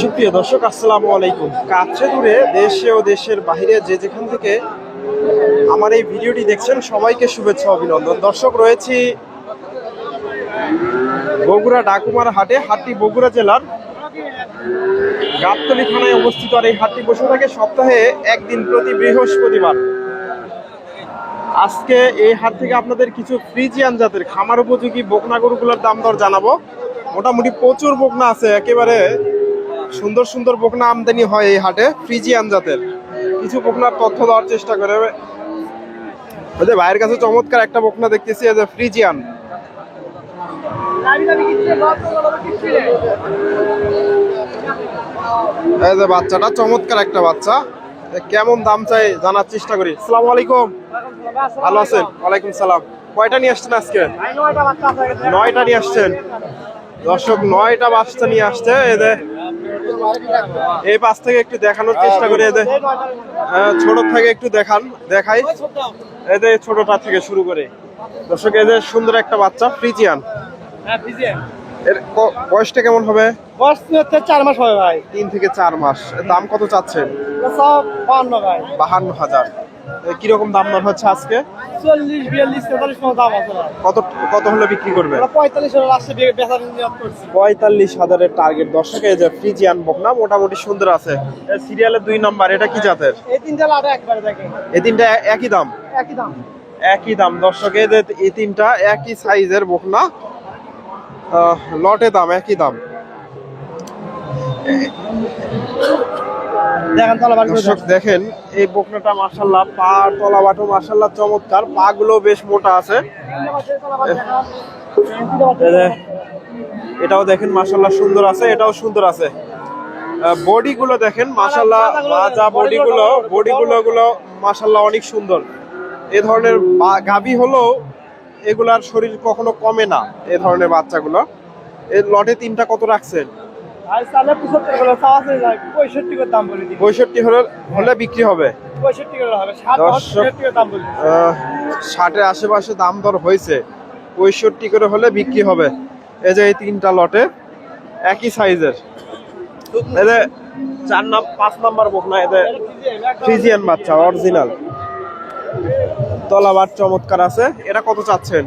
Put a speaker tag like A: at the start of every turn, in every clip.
A: সুপ্রিয় দর্শক, আসসালামু আলাইকুম। কাছে দূরে দেশে ও দেশের বাইরে যে যেখান থেকে আমার এই ভিডিওটি দেখছেন, সবাইকে শুভেচ্ছা, অভিনন্দন। দর্শক, রয়েছি বগুড়া ডাকুমার হাটে, হাটটি বগুড়া জেলার গাবতলী থানায় অবস্থিত। আর এই হাটটি বসে থাকে সপ্তাহে একদিন প্রতি বৃহস্পতিবার। আজকে এই হাট থেকে আপনাদের কিছু ফ্রিজিয়ান জাতের খামার উপযোগী বকনা গরুগুলোর দাম দর জানাব। মোটামুটি প্রচুর বকনা আছে, একেবারে সুন্দর সুন্দর বকনা আমদানি হয় এই হাটে, ফ্রিজিয়ান জাতের। কিছু বকনার তথ্য দেওয়ার চেষ্টা করে। ওই যে ভাইয়ের কাছে চমৎকার একটা বকনা দেখতেছি যে ফ্রিজিয়ান। এই যে বাচ্চাটা, চমৎকার একটা বাচ্চা। কেমন দাম চাই জানার চেষ্টা করি। সালাম আলাইকুম। ভালো আছেন? ওয়ালাইকুম সালাম। কয়টা নিয়ে আসছেন আজকে? নয়টা নিয়ে আসছেন। দর্শক, নয়টা বাচ্চা নিয়ে আসছে এদের এই পাশ থেকে একটু দেখানোর চেষ্টা করি এদের ছোট থেকে একটু দেখান, দেখাই। এদের ছোটটা থেকে শুরু করে। দর্শক এদের সুন্দর একটা বাচ্চা, ফ্রিজিয়ান। এর বয়সটা কেমন হবে?
B: বয়স হচ্ছে চার মাস হবে ভাই।
A: তিন থেকে চার মাস। দাম কত চাচ্ছেন?
B: সব ভাই।
A: বাহান্ন হাজার। কীরকম দাম দর হচ্ছে আজকে?
B: চল্লিশ বিয়াল্লিশ তেতাল্লিশ দাম আছে
A: কত কত হলে বিক্রি করবে
B: পঁয়তাল্লিশ
A: পঁয়তাল্লিশ হাজারের টার্গেট দর্শকে যে ফ্রিজিয়ান বকনা মোটামুটি সুন্দর আছে। সিরিয়ালের দুই নাম্বার এটা কি জাতের?
B: এই তিনটা লাটে একবারে দেখেন।
A: এই তিনটা একই দাম?
B: একই দাম।
A: একই দাম। দর্শক এই তিনটা একই সাইজের বকনা। লটে দাম একই দাম
B: দেখেন
A: দর্শক দেখেন এই বকনাটা মার্শাল্লাহ পা তলা বাটো মার্শাল্লাহ চমৎকার পা গুলো বেশ মোটা আছে এটাও দেখেন মার্শাল্লাহ সুন্দর আছে এটাও সুন্দর আছে বডি গুলো দেখেন মাশাল্লাহ মাজা বডি গুলো বডি গুলো গুলো মার্শাল্লাহ অনেক সুন্দর এ ধরনের বা- গাভী হলেও এগুলার শরীর কখনো কমে না এ ধরনের বাচ্চাগুলো। এর লটে তিনটা কত রাখছেন?
B: পঁয়ষট্টি
A: হলে হলে বিক্রি হবে? ষাটের আশেপাশে দাম দর হয়েছে। পঁয়ষট্টি করে হলে বিক্রি হবে। এই যে এই তিনটা লটে একই সাইজের। এদের চার নাম পাঁচ নাম্বার বুক না এদের ফ্রিজিয়ান বাচ্চা অরিজিনাল তলাবার চমৎকার আছে। এটা কত চাচ্ছেন?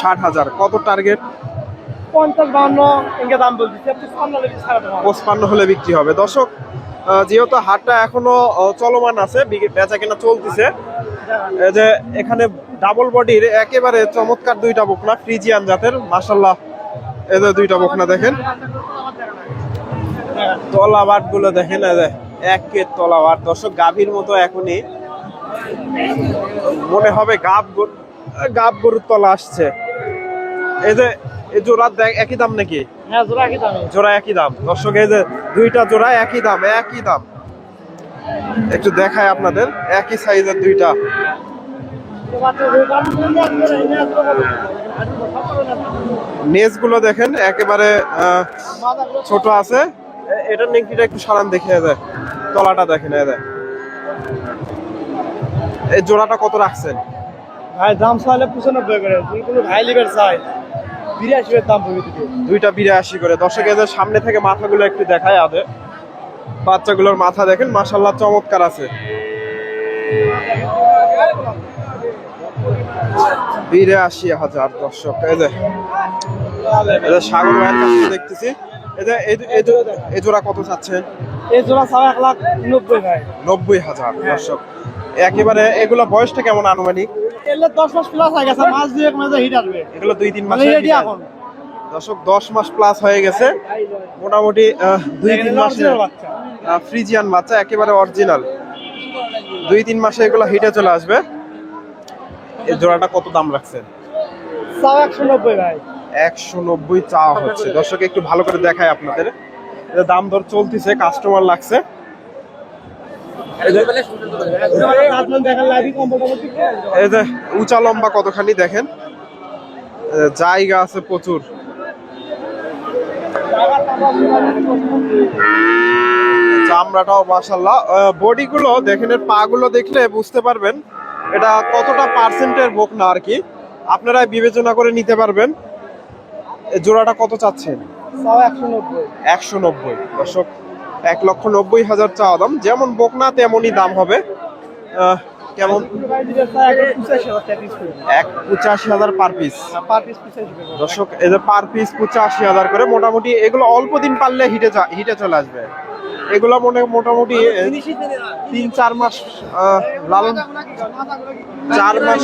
B: ষাট হাজার
A: কত টার্গেট
B: পঞ্চাশ
A: হলে বিক্রি হবে। দর্শক যেহেতু হাটটা এখনও চলমান আছে বেচা কেনা চলতেছে। এই যে এখানে ডাবল বডির একেবারে চমৎকার দুইটা বকনা ফ্রিজিয়ান জাতের। মাসাল্লাহ যে দুইটা বকনা দেখেন। তলাবাটগুলো দেখেন যে। একের তলাবাট দর্শক গাভীর মতো এখনই মনে হবে গাব গাব গরুর তলা আসছে। এই যে এই জোড়ার দেখ একই দাম নাকি?
B: হ্যাঁ জোড়া দামে।
A: জোড়া একই দাম। দর্শক এই যে দুইটা জোড়া একই দাম একই দাম। একটু দেখায় আপনাদের একই সাইজের দুইটা। নেজগুলো দেখেন একেবারে ছোট আছে। এটার নেংটিটা একটু সারান দেখিয়ে দেয়। তলাটা দেখেন এই জোড়াটা কত রাখছেন?
B: ভাই দাম চাইলে পঁচানব্বই করে। কোনো ভাই লিবার চাই। বিরাশি এর দাম
A: দুইটা বিরাশি করে। দর্শক এদের সামনে থেকে মাথাগুলো একটু দেখায় আদে বাচ্চাগুলোর মাথা দেখেন মাসাল্লাহ চমৎকার আছে। বিরাশি হাজার দর্শক এই যে। সাগর ভাইয়ের দেখতেছি। জো- জোড়া কত চাচ্ছেন
B: এই জোড়া চাও এক লাখ নব্বই ভাই।
A: নব্বই হাজার দর্শক। একেবারে এগুলো বয়সটা কেমন আনুমানিক?
B: এলে দশ মাস প্লাস হয়ে গেছে মাস দুয়েক মাসে হিট আসবে।
A: এগুলো দুই তিন
B: মানে
A: মাসে
B: রেডি এখন।
A: দর্শক দশ মাস প্লাস হয়ে গেছে। মোটামুটি দুই তিন মাসে
B: original বাচ্চা।
A: ফ্রিজিয়ান বাচ্চা একেবারে অরিজিনাল দুই তিন মাসে এগুলো হিটে চলে আসবে। এই জোড়াটা কত দাম রাখছেন?
B: চাও একশো নব্বই ভাই।
A: একশো নব্বই চাওয়া হচ্ছে। দর্শক, একটু ভালো করে দেখায় আপনাদের। দাম দর চলতেছে কাস্টমার লাগছে। উঁচা লম্বা কতখানি দেখেন? জায়গা আছে প্রচুর। চামড়াটাও মাসাল্লাহ বডি গুলো দেখেন পা গুলো দেখলে বুঝতে পারবেন। এটা কতটা পার্সেন্টের বোক না আর কি। আপনারা বিবেচনা করে নিতে পারবেন। জোড়াটা কত চাচ্ছেন?
B: একশো নব্বই।
A: দর্শক এক লক্ষ নব্বই হাজার চাওয়া দাম। যেমন বকনা তেমনই দাম হবে। কেমন? এক পঁচাশি হাজার পার পিস। দর্শক এই পার পিস পঁচাশি হাজার করে। মোটামুটি এগুলো অল্প দিন পারলে হিটে হিটে চলে আসবে। এগুলো মনে মোটামুটি তিন চার মাস লালন চার মাস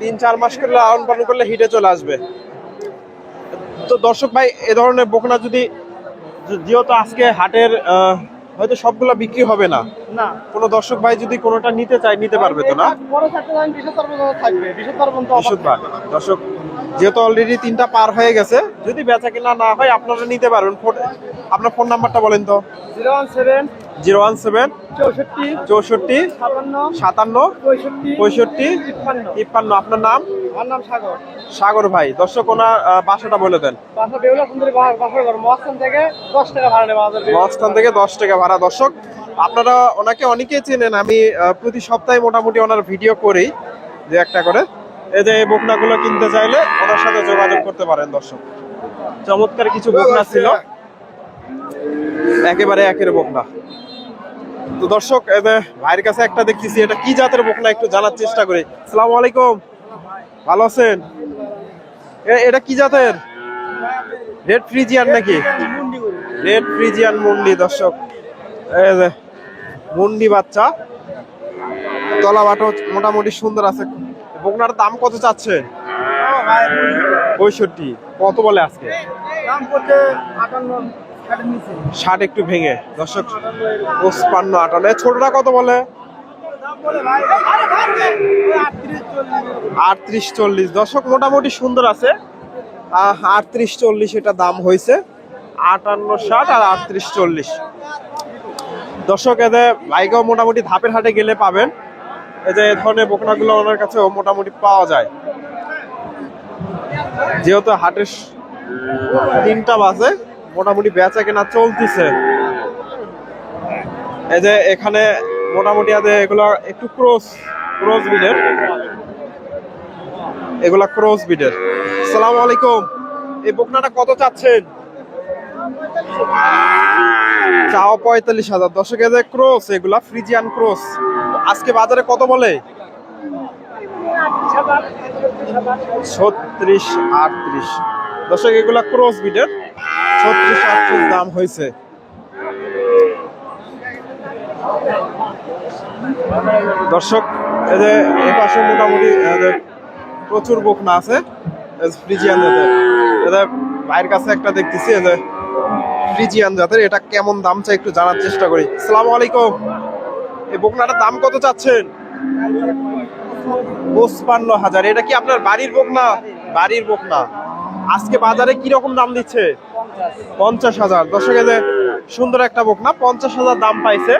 A: তিন চার মাস করে লালন পালন করলে হিটে চলে আসবে। তো দর্শক ভাই এ ধরনের বকনা যদি যেহেতু আজকে হাটের হয়তো সবগুলা বিক্রি হবে না।
B: না।
A: কোনো দর্শক ভাই যদি কোনোটা নিতে চায় নিতে পারবে তো না? দর্শক যেহেতু অলরেডি তিনটা পার হয়ে গেছে যদি বেচা কিনা না হয় আপনারা নিতে পারবেন আপনার ফোন নাম্বারটা বলেন তো।
B: Zero one seven
A: zero one seven
B: চৌষট্টি
A: চৌষট্টি
B: সাতান্ন পঁয়ষট্টি তিপ্পান্ন।
A: আপনার নাম?
B: আমার নাম সাগর।
A: সাগর ভাই দর্শক ওনার বাসাটা বলে দেন।
B: মহাস্থান থেকে দশ টাকা ভাড়া
A: দর্শক আপনারা ওনাকে অনেকেই চেনেন আমি প্রতি সপ্তাহে মোটামুটি ওনার ভিডিও করি যে একটা করে। যে এই বকনাগুলো কিনতে চাইলে ওনার সাথে যোগাযোগ করতে পারেন দর্শক। চমৎকার কিছু বকনা ছিল। একেবারে একের বকনা। তো দর্শক যে ভাইয়ের কাছে একটা দেখতেছি এটা কি জাতের বকনা একটু জানার চেষ্টা করি। আসসালামু আলাইকুম। ভালো আছেন? এটা কি জাতের? রেড ফ্রিজিয়ান নাকি? রেড ফ্রিজিয়ান মুন্ডি দর্শক। মুন্ডি বাচ্চা। তলা বাটো মোটামুটি সুন্দর আছে। বকনার দাম কত চাচ্ছে পঁয়ষট্টি। কত বলে আজকে? ষাট একটু ভেঙে। দর্শক, পঁচপান্ন আটান্ন। এ ছোটটা কত বলে?
B: আটত্রিশ চল্লিশ।
A: দর্শক, মোটামুটি সুন্দর আছে। আটত্রিশ চল্লিশ এটা দাম হয়েছে। আটান্ন ষাট আর আটত্রিশ চল্লিশ। দর্শক, এদের লাইগাও মোটামুটি ধাপের হাটে গেলে পাবেন। এই যে এ ধরনের বকনাগুলো ওনার কাছেও মোটামুটি পাওয়া যায়। যেহেতু হাটের তিনটা বাজে, মোটামুটি বেচা কেনা চলতেছে। এই যে এখানে মোটামুটি আছে এগুলো একটু ক্রস ক্রস বিডের এগুলা ক্রস বিডের সালাম আলাইকুম। এই বকনাটা কত চাচ্ছেন? চাও পঁয়তাল্লিশ হাজার। দশক যে ক্রস, এগুলা ফ্রিজিয়ান ক্রস। আজকে বাজারে কত বলে? ছত্রিশ আটত্রিশ। দর্শক, এগুলা ক্রস বিডের ছত্রিশ আটত্রিশ দাম হয়েছে। দর্শক, এই যে পাশে মোটামুটি প্রচুর বকনা আছে ফ্রিজিয়ান জাতের এদের ভাইয়ের কাছে একটা দেখতেছি যে ফ্রিজিয়ান জাতের, এটা কেমন দাম চাই একটু জানার চেষ্টা করি। সালাম আলাইকুম। এই বকনাটার দাম কত চাচ্ছেন? পঁচপান্ন হাজার। এটা কি আপনার বাড়ির বকনা? বাড়ির বকনা। আজকে বাজারে কি রকম দাম দিচ্ছে? পঞ্চাশ হাজার। দর্শক, এই যে সুন্দর একটা বকনা, পঞ্চাশ হাজার দাম পাইছে।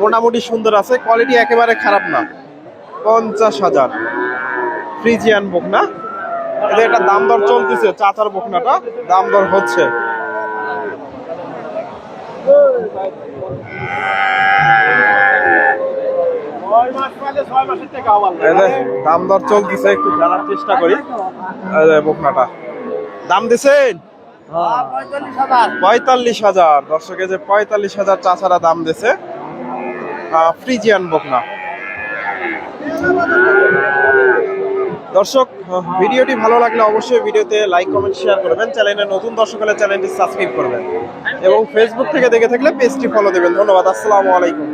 A: মোটামুটি সুন্দর আছে, কোয়ালিটি একেবারে খারাপ না। পঞ্চাশ হাজার। ফ্রিজিয়ান বকনা। এদের একটা দাম দর চলতেছে চাচার বকনাটা। দাম দর হচ্ছে। দাম দর চলতেছে একটু জানার চেষ্টা করি। বকনাটা। দাম দিছেন?
B: পঁয়তাল্লিশ হাজার।
A: পঁয়তাল্লিশ হাজার দর্শকে যে পঁয়তাল্লিশ হাজার চাচারা দাম দিছে। ফ্রিজিয়ান বকনা। দর্শক, ভিডিওটি ভালো লাগলে অবশ্যই ভিডিওতে লাইক কমেন্ট শেয়ার করবেন। চ্যানেলে নতুন দর্শক হলে চ্যানেলটি সাবস্ক্রাইব করবেন। এবং ফেসবুক থেকে দেখে থাকলে পেজটি ফলো দেবেন। ধন্যবাদ, আসসালামু আলাইকুম।